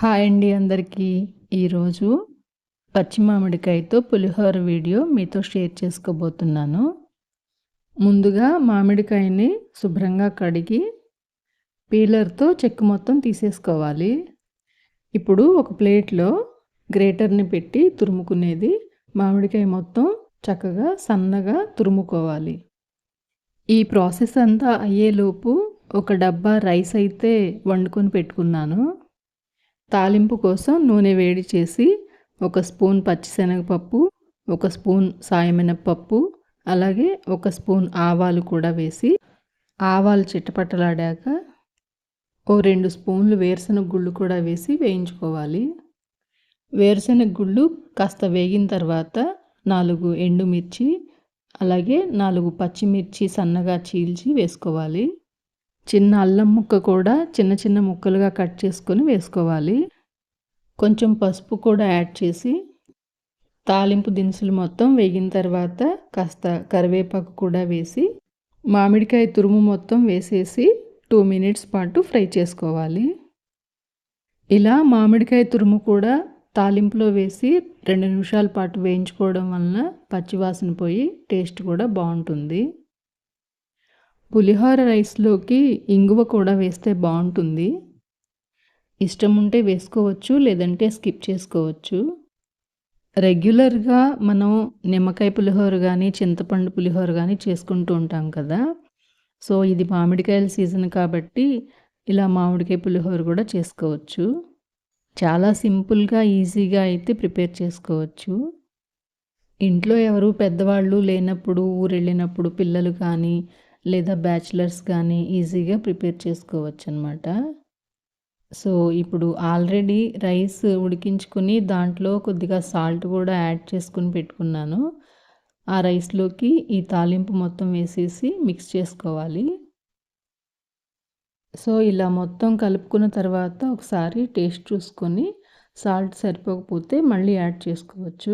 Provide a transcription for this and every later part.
Hi అండి అందరికీ. ఈరోజు పచ్చి మామిడికాయతో పులిహోర వీడియో మీతో షేర్ చేసుకోబోతున్నాను. ముందుగా మామిడికాయని శుభ్రంగా కడిగి పీలర్తో చెక్కు మొత్తం తీసేసుకోవాలి. ఇప్పుడు ఒక ప్లేట్లో గ్రేటర్ని పెట్టి తురుముకునేది మామిడికాయ మొత్తం చక్కగా సన్నగా తురుముకోవాలి. ఈ ప్రాసెస్ అంతా అయ్యేలోపు ఒక డబ్బా రైస్ అయితే వండుకొని పెట్టుకున్నాను. తాలింపు కోసం నూనె వేడి చేసి ఒక స్పూన్ పచ్చిశనగపప్పు ఒక స్పూన్ సాయమినపప్పు అలాగే ఒక స్పూన్ ఆవాలు కూడా వేసి ఆవాలు చిట్టపట్టలాడాక ఓ రెండు స్పూన్లు వేరుశనగ గుళ్ళు కూడా వేసి వేయించుకోవాలి. వేరుశనగ గుళ్ళు కాస్త వేగిన తర్వాత నాలుగు ఎండుమిర్చి అలాగే నాలుగు పచ్చిమిర్చి సన్నగా చీల్చి వేసుకోవాలి. చిన్న అల్లం ముక్క కూడా చిన్న చిన్న ముక్కలుగా కట్ చేసుకొని వేసుకోవాలి. కొంచెం పసుపు కూడా యాడ్ చేసి తాలింపు దినుసులు మొత్తం వేగిన తర్వాత కాస్త కరివేపాకు కూడా వేసి మామిడికాయ తురుము మొత్తం వేసేసి టూ మినిట్స్ పాటు ఫ్రై చేసుకోవాలి. ఇలా మామిడికాయ తురుము కూడా తాలింపులో వేసి రెండు నిమిషాల పాటు వేయించుకోవడం వలన పచ్చివాసన పోయి టేస్ట్ కూడా బాగుంటుంది. పులిహోర రైస్లోకి ఇంగువ కూడా వేస్తే బాగుంటుంది. ఇష్టం ఉంటే వేసుకోవచ్చు లేదంటే స్కిప్ చేసుకోవచ్చు. రెగ్యులర్గా మనం నిమ్మకాయ పులిహోర కానీ చింతపండు పులిహోర కానీ చేసుకుంటూ ఉంటాం కదా. సో ఇది మామిడికాయల సీజన్ కాబట్టి ఇలా మామిడికాయ పులిహోర కూడా చేసుకోవచ్చు. చాలా సింపుల్గా ఈజీగా అయితే ప్రిపేర్ చేసుకోవచ్చు. ఇంట్లో ఎవరు పెద్దవాళ్ళు లేనప్పుడు ఊరు వెళ్ళినప్పుడు పిల్లలు కానీ లేదా బ్యాచిలర్స్ కానీ ఈజీగా ప్రిపేర్ చేసుకోవచ్చు అనమాట సో ఇప్పుడు ఆల్రెడీ రైస్ ఉడికించుకొని దాంట్లో కొద్దిగా సాల్ట్ కూడా యాడ్ చేసుకుని పెట్టుకున్నాను. ఆ రైస్లోకి ఈ తాలింపు మొత్తం వేసేసి మిక్స్ చేసుకోవాలి. సో ఇలా మొత్తం కలుపుకున్న తర్వాత ఒకసారి టేస్ట్ చూసుకొని సాల్ట్ సరిపోకపోతే మళ్ళీ యాడ్ చేసుకోవచ్చు.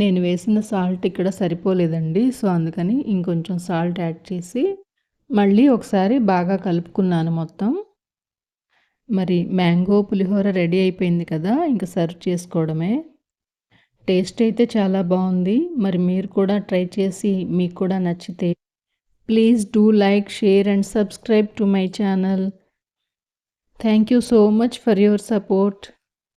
నేను వేసిన సాల్ట్ ఇక్కడ సరిపోలేదండి సో అందుకని ఇంకొంచెం సాల్ట్ యాడ్ చేసి మళ్ళీ ఒకసారి బాగా కలుపుకున్నాను మొత్తం. మరి మ్యాంగో పులిహోర రెడీ అయిపోయింది కదా ఇంకా సర్వ్ చేసుకోవడమే. టేస్ట్ అయితే చాలా బాగుంది మరి మీరు కూడా ట్రై చేసి మీకు కూడా నచ్చితే please do like share and subscribe to my channel. Thank you so much for your support.